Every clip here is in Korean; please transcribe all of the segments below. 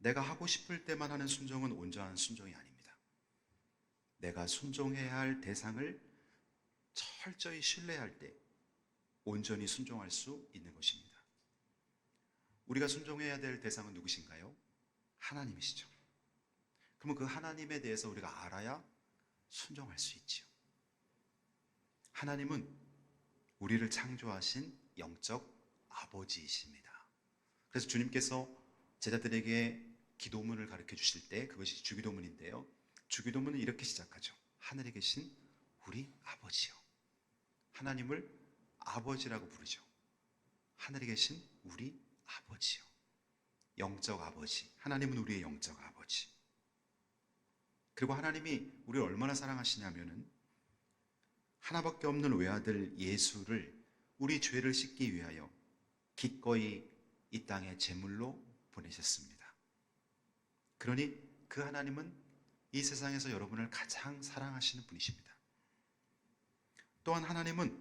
내가 하고 싶을 때만 하는 순종은 온전한 순종이 아닙니다. 내가 순종해야 할 대상을 철저히 신뢰할 때 온전히 순종할 수 있는 것입니다. 우리가 순종해야 될 대상은 누구신가요? 하나님이시죠. 그러면 그 하나님에 대해서 우리가 알아야 순종할 수 있지요. 하나님은 우리를 창조하신 영적 아버지이십니다. 그래서 주님께서 제자들에게 기도문을 가르쳐 주실 때 그것이 주기도문인데요. 주기도문은 이렇게 시작하죠. 하늘에 계신 우리 아버지요. 하나님을 아버지라고 부르죠. 하늘에 계신 우리 아버지요. 영적 아버지. 하나님은 우리의 영적 아버지. 그리고 하나님이 우리를 얼마나 사랑하시냐면은 하나밖에 없는 외아들 예수를 우리 죄를 씻기 위하여 기꺼이 이 땅에 제물로 보내셨습니다. 그러니 그 하나님은 이 세상에서 여러분을 가장 사랑하시는 분이십니다. 또한 하나님은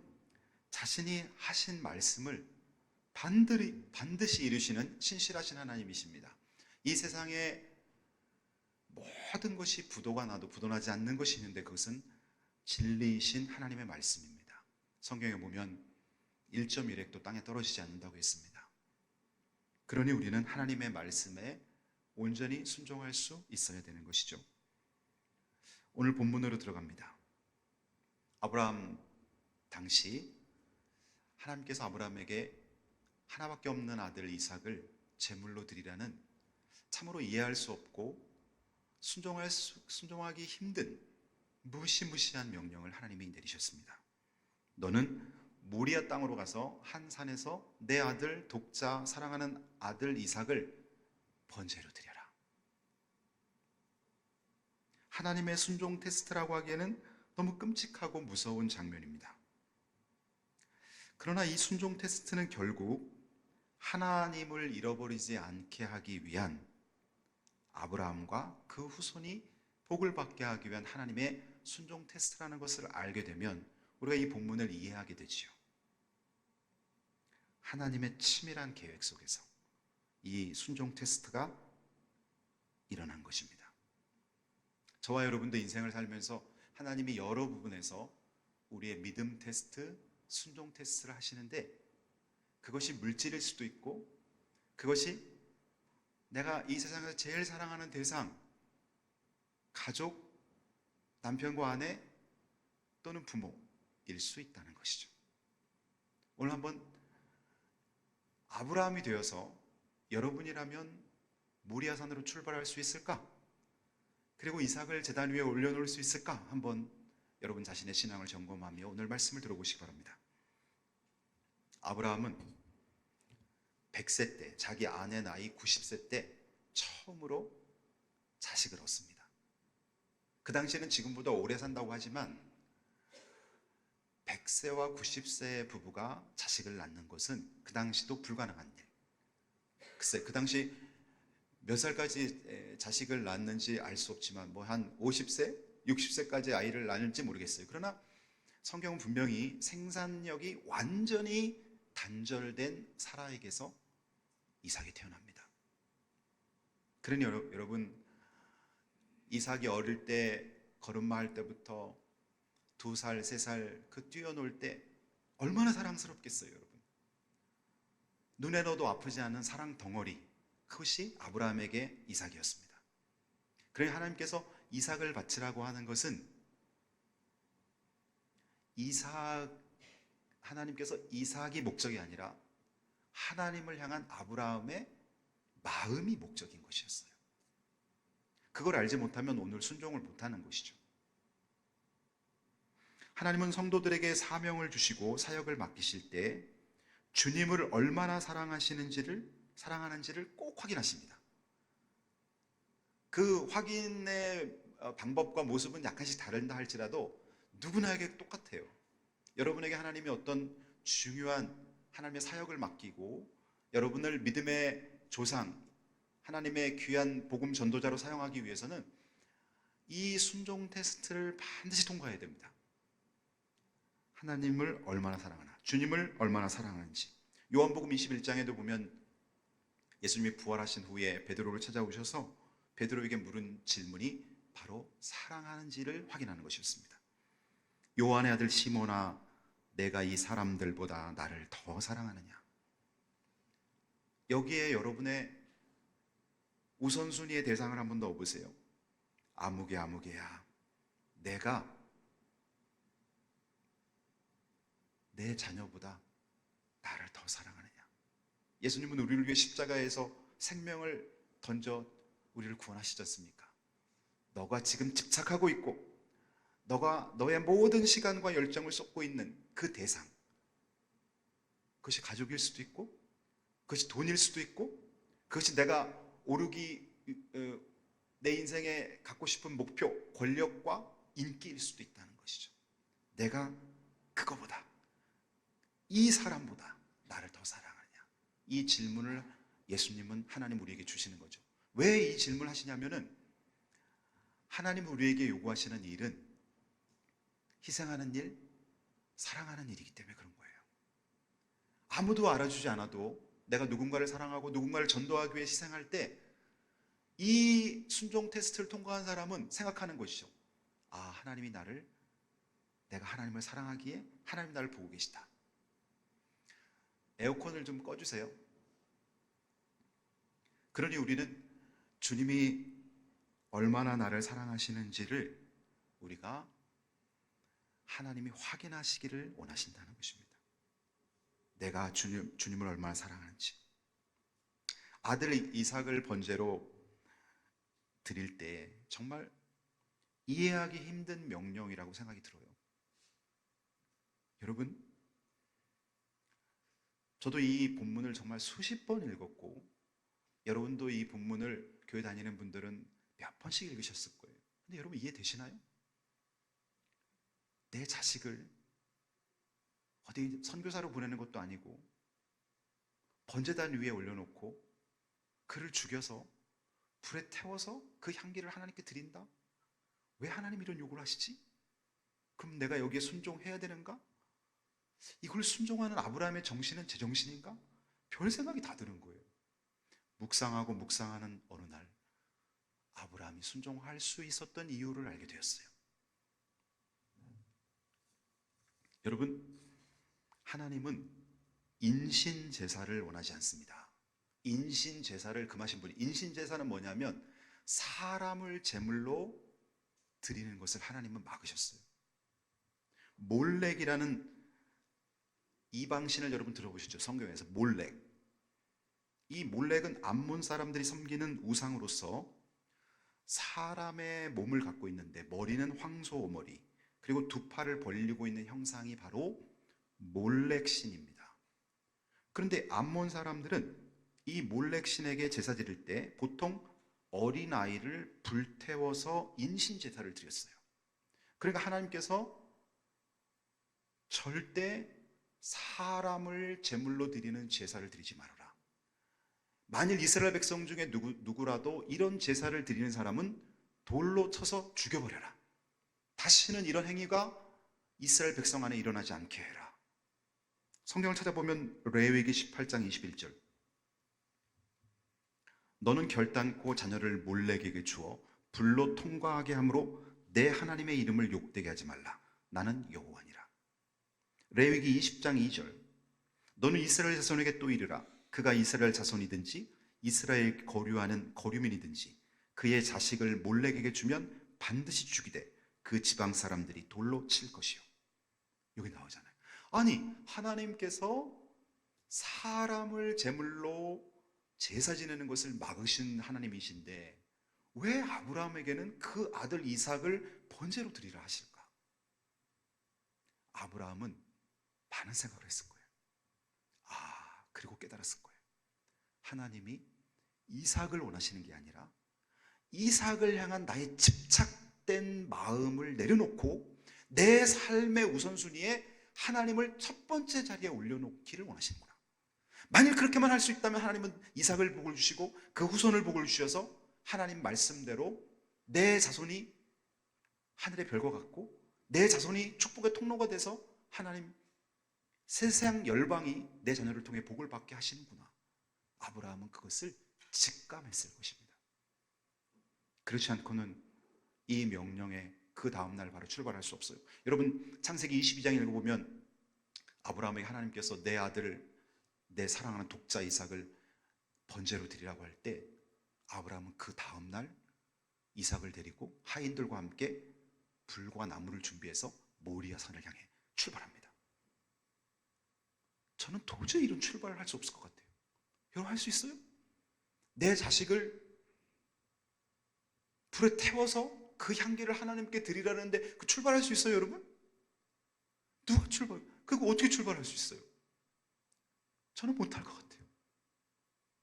자신이 하신 말씀을 반드시, 반드시 이루시는 신실하신 하나님이십니다. 이 세상에 모든 것이 부도가 나도 부도나지 않는 것이 있는데 그것은 진리이신 하나님의 말씀입니다. 성경에 보면 1.1핵도 땅에 떨어지지 않는다고 했습니다. 그러니 우리는 하나님의 말씀에 온전히 순종할 수 있어야 되는 것이죠. 오늘 본문으로 들어갑니다. 아브라함 당시 하나님께서 아브라함에게 하나밖에 없는 아들 이삭을 제물로 드리라는 참으로 이해할 수 없고 순종할 수, 순종하기 힘든 무시무시한 명령을 하나님이 내리셨습니다. 너는 모리아 땅으로 가서 한 산에서 내 아들 독자 사랑하는 아들 이삭을 번제로 드려라. 하나님의 순종 테스트라고 하기에는 너무 끔찍하고 무서운 장면입니다. 그러나 이 순종 테스트는 결국 하나님을 잃어버리지 않게 하기 위한 아브라함과 그 후손이 복을 받게 하기 위한 하나님의 순종 테스트라는 것을 알게 되면 우리가 이 본문을 이해하게 되지요. 하나님의 치밀한 계획 속에서 이 순종 테스트가 일어난 것입니다. 저와 여러분도 인생을 살면서 하나님이 여러 부분에서 우리의 믿음 테스트, 순종 테스트를 하시는데 그것이 물질일 수도 있고 그것이 내가 이 세상에서 제일 사랑하는 대상, 가족, 남편과 아내 또는 부모일 수 있다는 것이죠. 오늘 한번 아브라함이 되어서 여러분이라면 모리아산으로 출발할 수 있을까? 그리고 이삭을 재단 위에 올려놓을 수 있을까? 한번 여러분 자신의 신앙을 점검하며 오늘 말씀을 들어보시기 바랍니다. 아브라함은 100세 때, 자기 아내 나이 90세 때 처음으로 자식을 얻습니다. 그 당시에는 지금보다 오래 산다고 하지만 100세와 90세의 부부가 자식을 낳는 것은 그 당시도 불가능한 일. 글쎄, 그 당시 몇 살까지 자식을 낳는지 알 수 없지만 뭐 한 50세, 60세까지 아이를 낳을지 모르겠어요. 그러나 성경은 분명히 생산력이 완전히 단절된 사라에게서 이삭이 태어납니다. 그러니 여러분 이삭이 어릴 때 걸음마 할 때부터 두 살, 세 살 그 뛰어놀 때 얼마나 사랑스럽겠어요, 여러분. 눈에 넣어도 아프지 않은 사랑 덩어리 그것이 아브라함에게 이삭이었습니다. 그러니 하나님께서 이삭을 바치라고 하는 것은 이삭 하나님께서 이삭이 목적이 아니라 하나님을 향한 아브라함의 마음이 목적인 것이었어요. 그걸 알지 못하면 오늘 순종을 못하는 것이죠. 하나님은 성도들에게 사명을 주시고 사역을 맡기실 때 주님을 얼마나 사랑하시는지를 사랑하는지를 꼭 확인하십니다. 그 확인의 방법과 모습은 약간씩 다른다 할지라도 누구나에게 똑같아요. 여러분에게 하나님이 어떤 중요한 하나님의 사역을 맡기고 여러분을 믿음의 조상, 하나님의 귀한 복음 전도자로 사용하기 위해서는 이 순종 테스트를 반드시 통과해야 됩니다. 하나님을 얼마나 사랑하나, 주님을 얼마나 사랑하는지. 요한복음 21장에도 보면 예수님이 부활하신 후에 베드로를 찾아오셔서 베드로에게 물은 질문이 바로 사랑하는지를 확인하는 것이었습니다. 요한의 아들 시모나 내가 이 사람들보다 나를 더 사랑하느냐? 여기에 여러분의 우선순위의 대상을 한번 넣어보세요. 아무개 아무개야. 내가 내 자녀보다 나를 더 사랑하느냐? 예수님은 우리를 위해 십자가에서 생명을 던져 우리를 구원하시지 않습니까? 너가 지금 집착하고 있고 너가 너의 모든 시간과 열정을 쏟고 있는 그 대상 그것이 가족일 수도 있고 그것이 돈일 수도 있고 그것이 내가 오르기 어, 내 인생에 갖고 싶은 목표 권력과 인기일 수도 있다는 것이죠 내가 그거보다 이 사람보다 나를 더 사랑하느냐 이 질문을 예수님은 하나님 우리에게 주시는 거죠 왜 이 질문을 하시냐면은 하나님 우리에게 요구하시는 일은 희생하는 일, 사랑하는 일이기 때문에 그런 거예요. 아무도 알아주지 않아도 내가 누군가를 사랑하고 누군가를 전도하기 위해 희생할 때 이 순종 테스트를 통과한 사람은 생각하는 것이죠. 아, 하나님이 나를 내가 하나님을 사랑하기에 하나님이 나를 보고 계시다. 에어컨을 좀 꺼주세요. 그러니 우리는 주님이 얼마나 나를 사랑하시는지를 우리가 하나님이 확인하시기를 원하신다는 것입니다. 내가 주님, 주님을 얼마나 사랑하는지. 아들 이삭을 번제로 드릴 때 정말 이해하기 힘든 명령이라고 생각이 들어요. 여러분, 저도 이 본문을 정말 수십 번 읽었고, 여러분도 이 본문을 교회 다니는 분들은 몇 번씩 읽으셨을 거예요. 근데 여러분 이해되시나요? 내 자식을 어디 선교사로 보내는 것도 아니고 번제단 위에 올려놓고 그를 죽여서 불에 태워서 그 향기를 하나님께 드린다? 왜 하나님 이런 요구를 하시지? 그럼 내가 여기에 순종해야 되는가? 이걸 순종하는 아브라함의 정신은 제 정신인가? 별 생각이 다 드는 거예요. 묵상하고 묵상하는 어느 날 아브라함이 순종할 수 있었던 이유를 알게 되었어요. 여러분, 하나님은 인신 제사를 원하지 않습니다. 인신 제사를 금하신 분이 인신 제사는 뭐냐면 사람을 제물로 드리는 것을 하나님은 막으셨어요. 몰렉이라는 이방신을 여러분 들어보셨죠? 성경에서 몰렉. 이 몰렉은 암몬 사람들이 섬기는 우상으로서 사람의 몸을 갖고 있는데 머리는 황소 머리, 그리고 두 팔을 벌리고 있는 형상이 바로 몰렉신입니다. 그런데 암몬 사람들은 이 몰렉신에게 제사 드릴 때 보통 어린 아이를 불태워서 인신 제사를 드렸어요. 그러니까 하나님께서 절대 사람을 제물로 드리는 제사를 드리지 말아라. 만일 이스라엘 백성 중에 누구, 누구라도 이런 제사를 드리는 사람은 돌로 쳐서 죽여버려라. 다시는 이런 행위가 이스라엘 백성 안에 일어나지 않게 해라. 성경을 찾아보면 레위기 18장 21절. 너는 결단코 자녀를 몰래에게 주어 불로 통과하게 함으로 내 하나님의 이름을 욕되게 하지 말라. 나는 여호와니라. 레위기 20장 2절. 너는 이스라엘 자손에게 또 이르라. 그가 이스라엘 자손이든지 이스라엘 거류하는 거류민이든지 그의 자식을 몰래에게 주면 반드시 죽이되 그 지방 사람들이 돌로 칠 것이요. 여기 나오잖아요. 아니, 하나님께서 사람을 제물로 제사 지내는 것을 막으신 하나님이신데 왜 아브라함에게는 그 아들 이삭을 번제로 드리라 하실까? 아브라함은 많은 생각을 했을 거예요. 아, 그리고 깨달았을 거예요. 하나님이 이삭을 원하시는 게 아니라 이삭을 향한 나의 집착 잘못된 마음을 내려놓고 내 삶의 우선순위에 하나님을 첫 번째 자리에 올려놓기를 원하시는구나. 만일 그렇게만 할 수 있다면 하나님은 이삭을 복을 주시고 그 후손을 복을 주셔서 하나님 말씀대로 내 자손이 하늘의 별과 같고 내 자손이 축복의 통로가 돼서 하나님 세상 열방이 내 자녀를 통해 복을 받게 하시는구나. 아브라함은 그것을 직감했을 것입니다. 그렇지 않고는 이 명령에 그 다음날 바로 출발할 수 없어요. 여러분 창세기 22장 읽어보면 아브라함에게 하나님께서 내 아들을 내 사랑하는 독자 이삭을 번제로 드리라고 할 때 아브라함은 그 다음날 이삭을 데리고 하인들과 함께 불과 나무를 준비해서 모리아 산을 향해 출발합니다. 저는 도저히 이런 출발을 할 수 없을 것 같아요. 여러분 할 수 있어요? 내 자식을 불에 태워서 그 향기를 하나님께 드리라는데 그 출발할 수 있어요, 여러분? 누가 출발? 그거 어떻게 출발할 수 있어요? 저는 못할 것 같아요.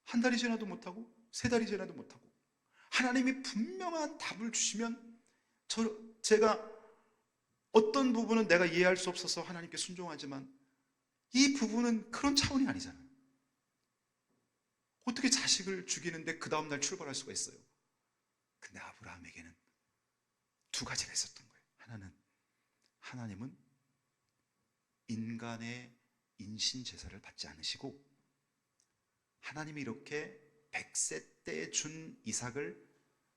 한 달이 지나도 못하고 세 달이 지나도 못하고 하나님이 분명한 답을 주시면 저 제가 어떤 부분은 내가 이해할 수 없어서 하나님께 순종하지만 이 부분은 그런 차원이 아니잖아요. 어떻게 자식을 죽이는데 그 다음날 출발할 수가 있어요? 근데 아브라함에게는 두 가지가 있었던 거예요. 하나는 하나님은 인간의 인신 제사를 받지 않으시고 하나님이 이렇게 100세 때준 이삭을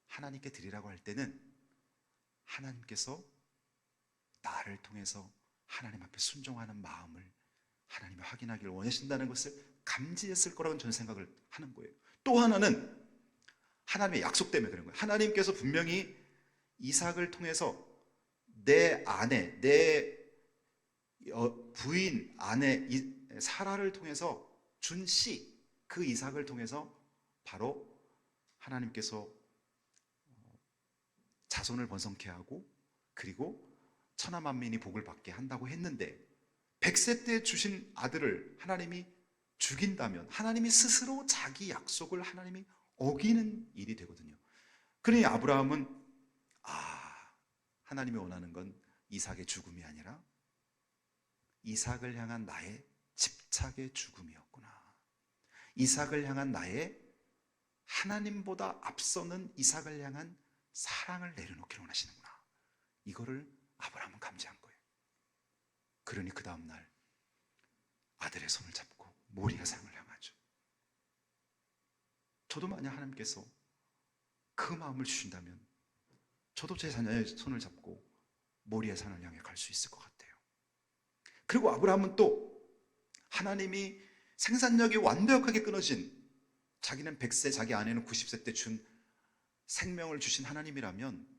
하나님께 드리라고 할 때는 하나님께서 나를 통해서 하나님 앞에 순종하는 마음을 하나님이 확인하기를 원하신다는 것을 감지했을 거라고 저는 생각을 하는 거예요. 또 하나는 하나님의 약속 때문에 그런 거예요. 하나님께서 분명히 이삭을 통해서 내 아내, 내 여- 부인, 아내 이- 사라를 통해서 준 씨, 그 이삭을 통해서 바로 하나님께서 어, 자손을 번성케 하고 그리고 천하 만민이 복을 받게 한다고 했는데 100세 때 주신 아들을 하나님이 죽인다면 하나님이 스스로 자기 약속을 하나님이 어기는 일이 되거든요. 그러니 아브라함은 아, 하나님이 원하는 건 이삭의 죽음이 아니라 이삭을 향한 나의 집착의 죽음이었구나. 이삭을 향한 나의 하나님보다 앞서는 이삭을 향한 사랑을 내려놓기를 원하시는구나. 이거를 아브라함은 감지한. 그러니 그 다음날 아들의 손을 잡고 모리아 산을 향하죠. 저도 만약 하나님께서 그 마음을 주신다면 저도 제 자녀의 손을 잡고 모리아 산을 향해 갈 수 있을 것 같아요. 그리고 아브라함은 또 하나님이 생산력이 완벽하게 끊어진 자기는 100세, 자기 아내는 90세 때 준 생명을 주신 하나님이라면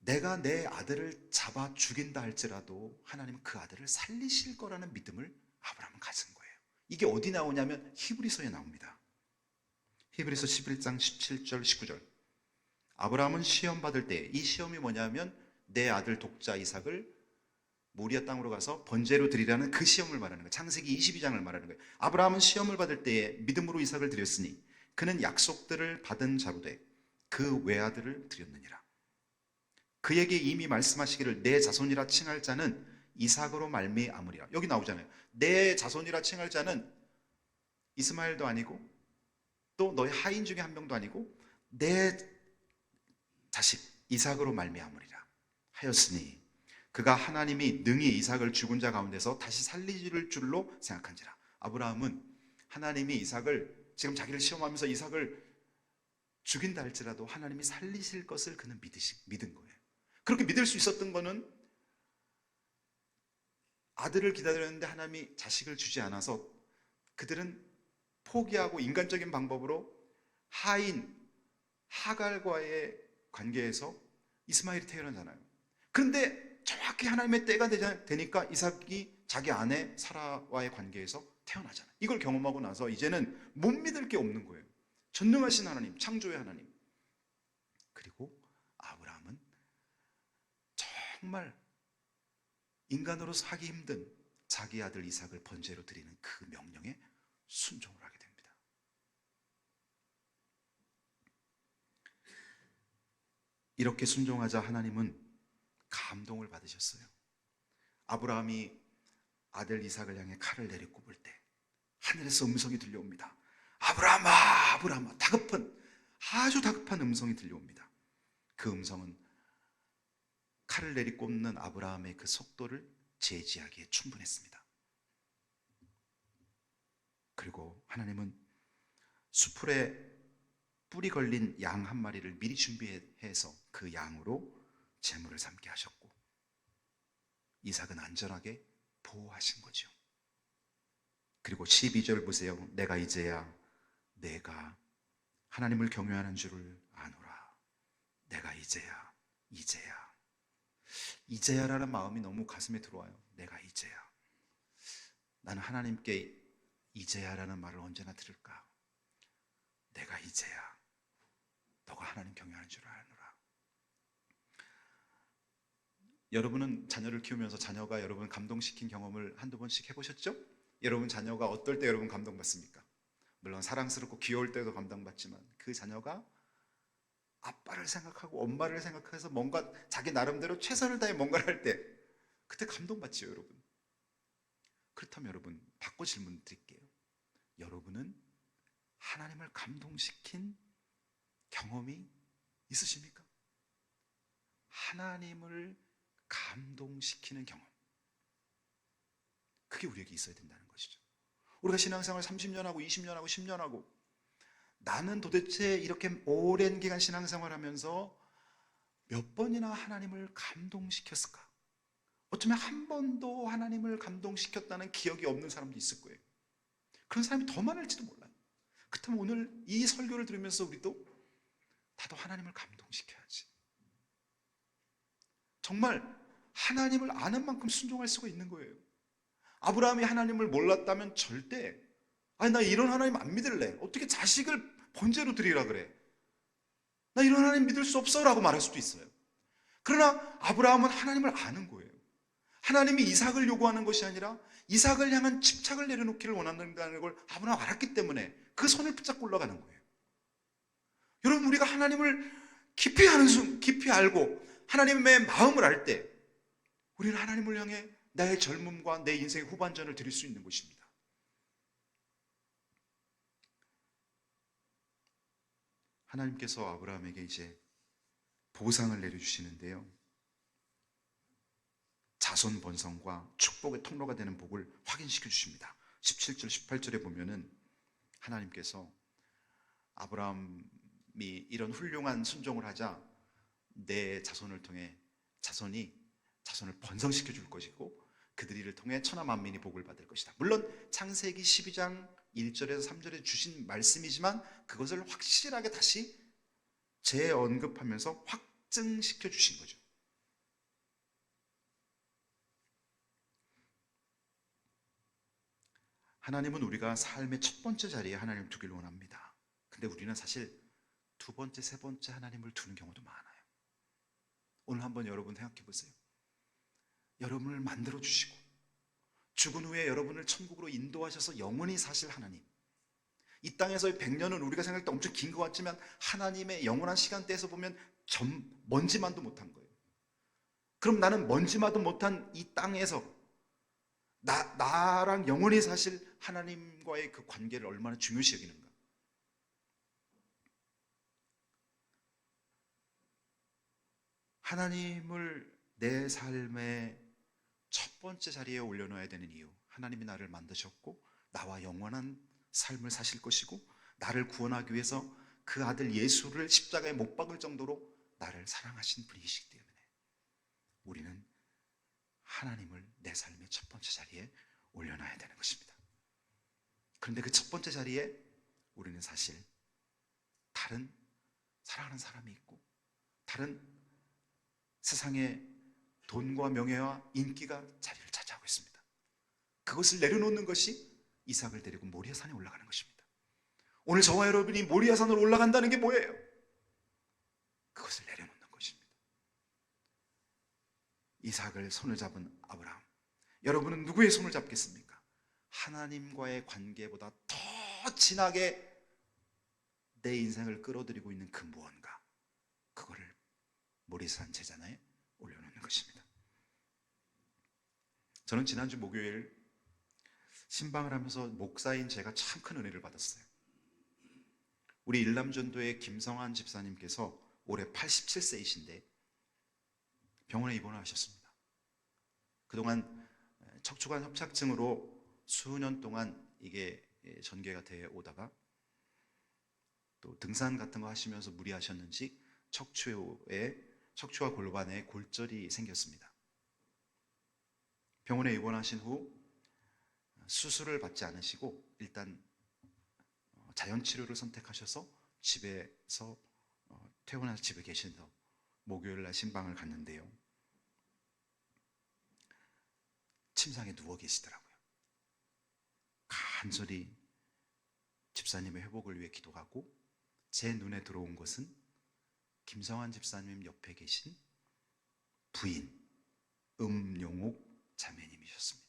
내가 내 아들을 잡아 죽인다 할지라도 하나님은 그 아들을 살리실 거라는 믿음을 아브라함은 가진 거예요. 이게 어디 나오냐면 히브리서에 나옵니다. 히브리서 11장 17절 19절. 아브라함은 시험 받을 때 이 시험이 뭐냐면 내 아들 독자 이삭을 모리아 땅으로 가서 번제로 드리라는 그 시험을 말하는 거예요. 창세기 22장을 말하는 거예요. 아브라함은 시험을 받을 때에 믿음으로 이삭을 드렸으니 그는 약속들을 받은 자로 돼 그 외아들을 드렸느니라. 그에게 이미 말씀하시기를 내 자손이라 칭할 자는 이삭으로 말미암으리라. 여기 나오잖아요. 내 자손이라 칭할 자는 이스마엘도 아니고 또 너의 하인 중에 한 명도 아니고 내 자식 이삭으로 말미암으리라 하였으니 그가 하나님이 능히 이삭을 죽은 자 가운데서 다시 살리실 줄로 생각한지라. 아브라함은 하나님이 이삭을 지금 자기를 시험하면서 이삭을 죽인다 할지라도 하나님이 살리실 것을 그는 믿으시, 믿은 거예요. 그렇게 믿을 수 있었던 거는 아들을 기다렸는데 하나님이 자식을 주지 않아서 그들은 포기하고 인간적인 방법으로 하인 하갈과의 관계에서 이스마엘이 태어나잖아요. 그런데 정확히 하나님의 때가 되니까 이삭이 자기 아내 사라와의 관계에서 태어나잖아요. 이걸 경험하고 나서 이제는 못 믿을 게 없는 거예요. 전능하신 하나님, 창조의 하나님. 그리고 아브라함은 정말 인간으로 사기 힘든 자기 아들 이삭을 번제로 드리는 그 명령에 순종을 하게 됩니다. 이렇게 순종하자 하나님은 감동을 받으셨어요. 아브라함이 아들 이삭을 향해 칼을 내리꼽을 때 하늘에서 음성이 들려옵니다. 아브라함아, 아브라함아, 다급한 아주 다급한 음성이 들려옵니다. 그 음성은 칼을 내리꼽는 아브라함의 그 속도를 제지하기에 충분했습니다. 그리고 하나님은 수풀에 뿌리 걸린 양 한 마리를 미리 준비해서 그 양으로 제물을 삼게 하셨고 이삭은 안전하게 보호하신 거죠. 그리고 12절 보세요. 내가 이제야 내가 하나님을 경외하는 줄을 아노라. 내가 이제야 이제야 이제야라는 마음이 너무 가슴에 들어와요. 내가 이제야 나는 하나님께 이제야라는 말을 언제나 들을까? 내가 이제야 너가 하나님 경외하는 줄 아노라. 여러분은 자녀를 키우면서 자녀가 여러분 감동시킨 경험을 한두 번씩 해보셨죠? 여러분 자녀가 어떨 때 여러분 감동받습니까? 물론 사랑스럽고 귀여울 때도 감동받지만 그 자녀가 아빠를 생각하고 엄마를 생각해서 뭔가 자기 나름대로 최선을 다해 뭔가를 할 때 그때 감동받지요 여러분. 그렇다면 여러분 바꿔 질문 드릴게요. 여러분은 하나님을 감동시킨 경험이 있으십니까? 하나님을 감동시키는 경험. 그게 우리에게 있어야 된다는 것이죠. 우리가 신앙생활 30년 하고 20년 하고 10년 하고 나는 도대체 이렇게 오랜 기간 신앙생활 하면서 몇 번이나 하나님을 감동시켰을까? 어쩌면 한 번도 하나님을 감동시켰다는 기억이 없는 사람도 있을 거예요. 그런 사람이 더 많을지도 몰라요. 그렇다면 오늘 이 설교를 들으면서 우리도 나도 하나님을 감동시켜야지. 정말 하나님을 아는 만큼 순종할 수가 있는 거예요. 아브라함이 하나님을 몰랐다면 절대 아니 나 이런 하나님 안 믿을래. 어떻게 자식을 번제로 드리라 그래? 나 이런 하나님 믿을 수 없어 라고 말할 수도 있어요. 그러나 아브라함은 하나님을 아는 거예요. 하나님이 이삭을 요구하는 것이 아니라 이삭을 향한 집착을 내려놓기를 원한다는 걸 아브라함 알았기 때문에 그 손을 붙잡고 올라가는 거예요. 여러분 우리가 하나님을 깊이 아는 순, 깊이 알고 하나님의 마음을 알 때 우리는 하나님을 향해 나의 젊음과 내 인생의 후반전을 드릴 수 있는 것입니다. 하나님께서 아브라함에게 이제 보상을 내려주시는데요. 자손 번성과 축복의 통로가 되는 복을 확인시켜 주십니다. 17절, 18절에 보면은 하나님께서 아브라함이 이런 훌륭한 순종을 하자 내 자손을 통해 자손이 자손을 번성시켜 줄 것이고 그들 이 를 통해 천하 만민이 복을 받을 것이다. 물론 창세기 12장 1절에서 3절에 주신 말씀이지만 그것을 확실하게 다시 재언급하면서 확증시켜 주신 거죠. 하나님은 우리가 삶의 첫 번째 자리에 하나님을 두길 원합니다. 근데 우리는 사실 두 번째, 세 번째 하나님을 두는 경우도 많아요. 오늘 한번 여러분 생각해 보세요. 여러분을 만들어 주시고 죽은 후에 여러분을 천국으로 인도하셔서 영원히 사실 하나님. 이 땅에서의 100년은 우리가 생각할 때 엄청 긴 것 같지만 하나님의 영원한 시간대에서 보면 점, 먼지만도 못한 거예요. 그럼 나는 먼지만도 못한 이 땅에서 나, 나랑 영원히 사실 하나님과의 그 관계를 얼마나 중요시 여기는가. 하나님을 내 삶의 첫 번째 자리에 올려놓아야 되는 이유. 하나님이 나를 만드셨고, 나와 영원한 삶을 사실 것이고, 나를 구원하기 위해서 그 아들 예수를 십자가에 못 박을 정도로 나를 사랑하신 분이시기 때문에 우리는 하나님을 내 삶의 첫 번째 자리에 올려놔야 되는 것입니다. 그런데 그 첫 번째 자리에 우리는 사실 다른 사랑하는 사람이 있고 다른 세상의 돈과 명예와 인기가 자리를 차지하고 있습니다. 그것을 내려놓는 것이 이삭을 데리고 모리아산에 올라가는 것입니다. 오늘 저와 여러분이 모리아산으로 올라간다는 게 뭐예요? 그것을 내려놓는 것입니다. 이삭을 손을 잡은 아브라함. 여러분은 누구의 손을 잡겠습니까? 하나님과의 관계보다 더 진하게 내 인생을 끌어들이고 있는 그 무언가. 그거를 모리산 제자나에 올려놓는 것입니다. 저는 지난주 목요일 신방을 하면서 목사인 제가 참 큰 은혜를 받았어요. 우리 일남전도의 김성환 집사님께서 올해 87세이신데 병원에 입원하셨습니다. 그동안 척추관 협착증으로 수년 동안 이게 예, 전개가 돼 오다가 또 등산 같은 거 하시면서 무리하셨는지 척추에 척추와 골반에 골절이 생겼습니다. 병원에 입원하신 후 수술을 받지 않으시고 일단 어, 자연 치료를 선택하셔서 집에서 어, 퇴원해서 집에 계신서 목요일 날 신방을 갔는데요. 침상에 누워 계시더라고요. 간절히 집사님의 회복을 위해 기도하고 제 눈에 들어온 것은 김성환 집사님 옆에 계신 부인 음용옥 자매님이셨습니다.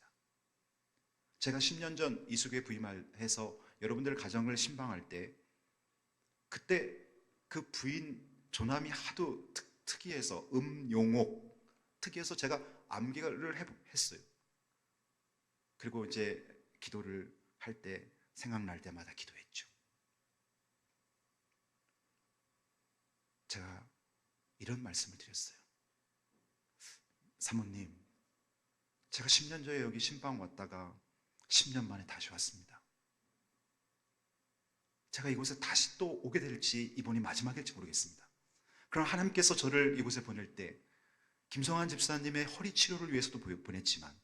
제가 10년 전 이수교에 부임해서 여러분들 가정을 신방할 때 그때 그 부인 조남이 하도 특, 특이해서 음용옥 특이해서 제가 암기를 해- 했어요. 그리고 이제 기도를 할 때 생각날 때마다 기도했죠. 제가 이런 말씀을 드렸어요. 사모님, 제가 10년 전에 여기 신방 왔다가 10년 만에 다시 왔습니다. 제가 이곳에 다시 또 오게 될지 이번이 마지막일지 모르겠습니다. 그럼 하나님께서 저를 이곳에 보낼 때 김성환 집사님의 허리 치료를 위해서도 보- 보냈지만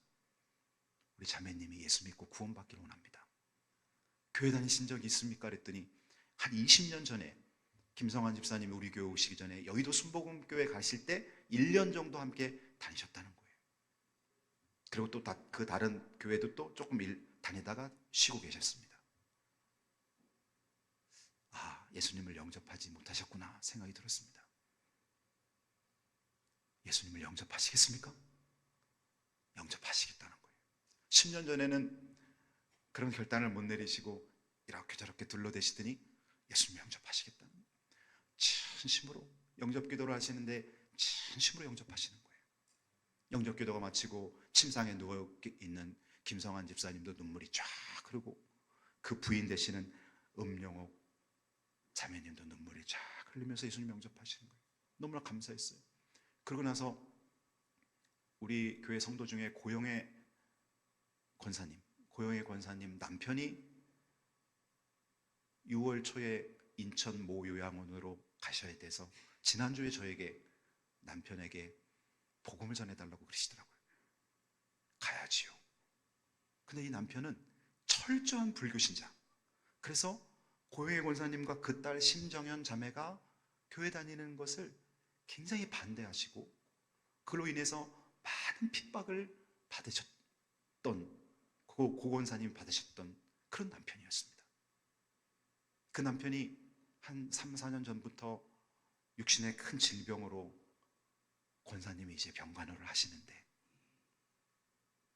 우리 자매님이 예수 믿고 구원받기를 원합니다. 교회 다니신 적이 있습니까? 그랬더니 한 20년 전에 김성환 집사님이 우리 교회 오시기 전에 여의도 순복음교회 가실 때 1년 정도 함께 다니셨다는 거예요. 그리고 또 그 다른 교회도 또 조금 일 다니다가 쉬고 계셨습니다. 아, 예수님을 영접하지 못하셨구나 생각이 들었습니다. 예수님을 영접하시겠습니까? 영접하시겠다는 거예요. 10년 전에는 그런 결단을 못 내리시고 이렇게 저렇게 둘러대시더니 예수님 영접하시겠다는 거예요. 진심으로 영접 기도를 하시는데 진심으로 영접하시는 거예요. 영접 기도가 마치고 침상에 누워 있는 김성환 집사님도 눈물이 쫙 흐르고 그 부인 되시는 음영옥 자매님도 눈물이 쫙 흘리면서 예수님 영접하시는 거예요. 너무나 감사했어요. 그러고 나서 우리 교회 성도 중에 고영의 권사님, 고영의 권사님 남편이 6월 초에 인천 모 요양원으로 가셔야 돼서 지난주에 저에게 남편에게 복음을 전해달라고 그러시더라고요. 가야지요. 근데 이 남편은 철저한 불교신자. 그래서 고영의 권사님과 그 딸 심정현 자매가 교회 다니는 것을 굉장히 반대하시고 그로 인해서 많은 핍박을 받으셨던 고, 고 권사님이 받으셨던 그런 남편이었습니다. 그 남편이 한 3, 4년 전부터 육신의 큰 질병으로 권사님이 이제 병간호를 하시는데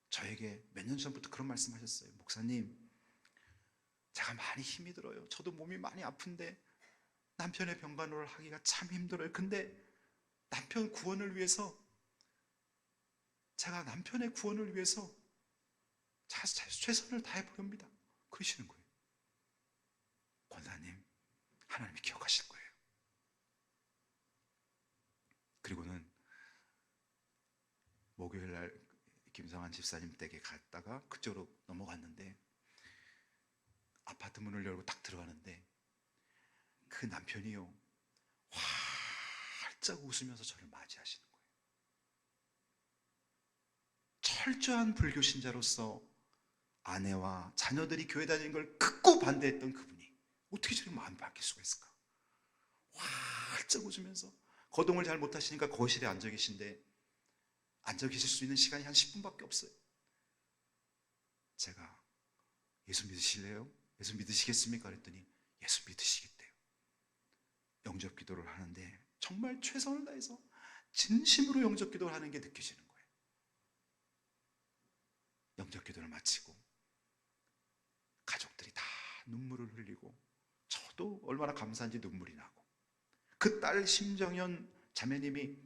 저에게 몇 년 전부터 그런 말씀 하셨어요. 목사님, 제가 많이 힘이 들어요. 저도 몸이 많이 아픈데 남편의 병간호를 하기가 참 힘들어요. 근데 남편 구원을 위해서 제가 남편의 구원을 위해서 최선을 다해 보렵니다. 그러시는 거예요. 권사님, 하나님이 기억하실 거예요. 그리고는 목요일 날 김성환 집사님 댁에 갔다가 그쪽으로 넘어갔는데 아파트 문을 열고 딱 들어가는데 그 남편이요 활짝 웃으면서 저를 맞이하시는 거예요. 철저한 불교 신자로서 아내와 자녀들이 교회 다니는 걸 극구 반대했던 그분이 어떻게 저렇게 마음이 바뀔 수가 있을까? 활짝 웃으면서 거동을 잘 못하시니까 거실에 앉아 계신데 앉아 계실 수 있는 시간이 한 10분밖에 없어요. 제가 예수 믿으실래요? 예수 믿으시겠습니까? 그랬더니 예수 믿으시겠대요. 영접 기도를 하는데 정말 최선을 다해서 진심으로 영접 기도를 하는 게 느껴지는 거예요. 영접 기도를 마치고 가족들이 다 눈물을 흘리고 저도 얼마나 감사한지 눈물이 나고 그 딸 심정현 자매님이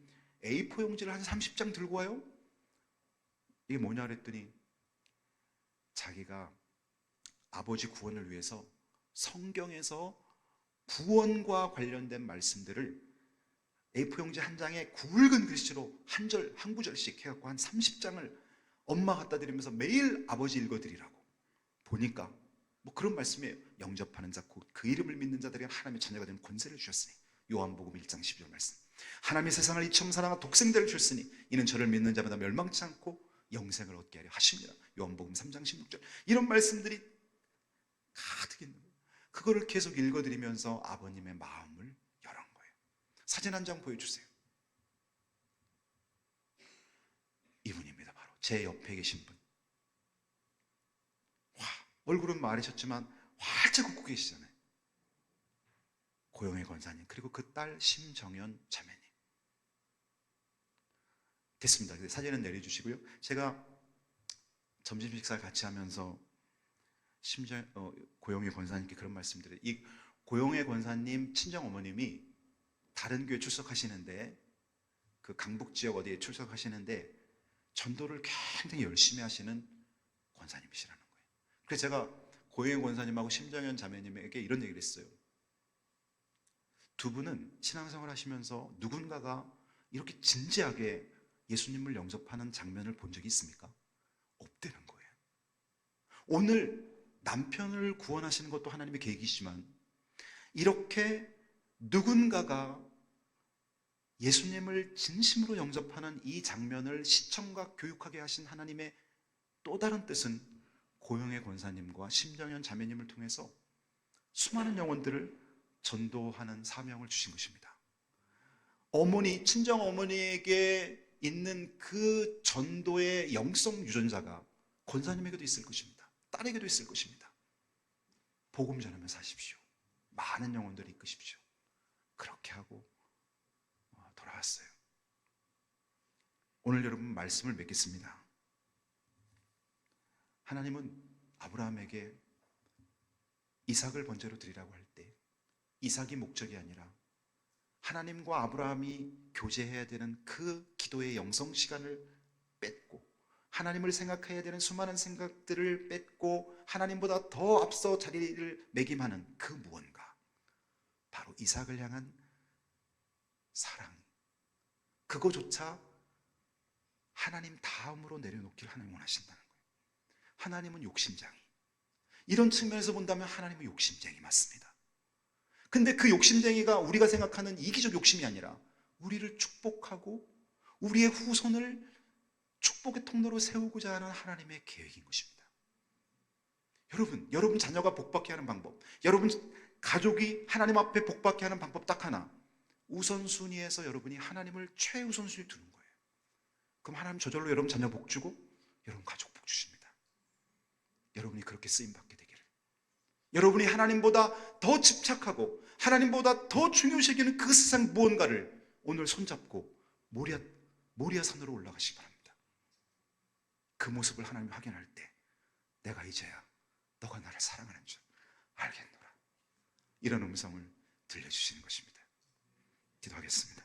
A4 용지를 한 30장 들고 와요. 이게 뭐냐 그랬더니 자기가 아버지 구원을 위해서 성경에서 구원과 관련된 말씀들을 A4 용지 한 장에 굵은 글씨로 한 절, 한 구절씩 해갖고 한 30장을 엄마 갖다 드리면서 매일 아버지 읽어드리라고 보니까 뭐 그런 말씀이에요. 영접하는 자, 곧 그 이름을 믿는 자들에게 하나님의 자녀가 되는 권세를 주셨으니. 요한복음 1장 12절 말씀. 하나님의 세상을 이처럼 사랑하 독생자를 주셨으니 이는 저를 믿는 자마다 멸망치 않고 영생을 얻게 하려 하십니다. 요한복음 3장 16절. 이런 말씀들이 가득 있는 거예요. 그거를 계속 읽어드리면서 아버님의 마음을 열은 거예요. 사진 한 장 보여주세요. 이분입니다. 바로 제 옆에 계신 분. 와, 얼굴은 마르셨지만 활짝 웃고 계시잖아요. 고영애 권사님 그리고 그 딸 심정연 자매님. 됐습니다. 사진은 내려주시고요. 제가 점심 식사를 같이 하면서 심정 어, 고영애 권사님께 그런 말씀드려요. 이 고영애 권사님 친정 어머님이 다른 교회 출석하시는데 그 강북 지역 어디에 출석하시는데 전도를 굉장히 열심히 하시는 권사님이시라는 거예요. 그래서 제가 고영애 권사님하고 심정현 자매님에게 이런 얘기를 했어요. 두 분은 신앙생활 하시면서 누군가가 이렇게 진지하게 예수님을 영접하는 장면을 본 적이 있습니까? 없다는 거예요. 오늘 남편을 구원하시는 것도 하나님의 계획이지만 이렇게 누군가가 예수님을 진심으로 영접하는 이 장면을 시청과 교육하게 하신 하나님의 또 다른 뜻은 고영의 권사님과 심정현 자매님을 통해서 수많은 영혼들을 전도하는 사명을 주신 것입니다. 어머니, 친정 어머니에게 있는 그 전도의 영성 유전자가 권사님에게도 있을 것입니다. 딸에게도 있을 것입니다. 복음 전하며 사십시오. 많은 영혼들을 이끄십시오. 그렇게 하고 어, 돌아왔어요. 오늘 여러분 말씀을 맺겠습니다. 하나님은 아브라함에게 이삭을 번제로 드리라고 할 때 이삭이 목적이 아니라 하나님과 아브라함이 교제해야 되는 그 기도의 영성 시간을 뺐고 하나님을 생각해야 되는 수많은 생각들을 뺐고 하나님보다 더 앞서 자리를 매김하는 그 무언가. 바로 이삭을 향한 사랑. 그거조차 하나님 다음으로 내려놓기를 하나님 원하신다는 하나님은 욕심쟁이 이런 측면에서 본다면 하나님은 욕심쟁이 맞습니다 근데 그 욕심쟁이가 우리가 생각하는 이기적 욕심이 아니라 우리를 축복하고 우리의 후손을 축복의 통로로 세우고자 하는 하나님의 계획인 것입니다. 여러분, 여러분 자녀가 복받게 하는 방법, 여러분 가족이 하나님 앞에 복받게 하는 방법 딱 하나. 우선순위에서 여러분이 하나님을 최우선순위 두는 거예요. 그럼 하나님 저절로 여러분 자녀 복 주고 여러분 가족 복 주십니다. 여러분이 그렇게 쓰임 받게 되기를. 여러분이 하나님보다 더 집착하고 하나님보다 더 중요시 여기는 그 세상 무언가를 오늘 손잡고 모리아 모리아 산으로 올라가시기 바랍니다. 그 모습을 하나님 확인할 때 내가 이제야 너가 나를 사랑하는 줄 알겠노라. 이런 음성을 들려주시는 것입니다. 기도하겠습니다.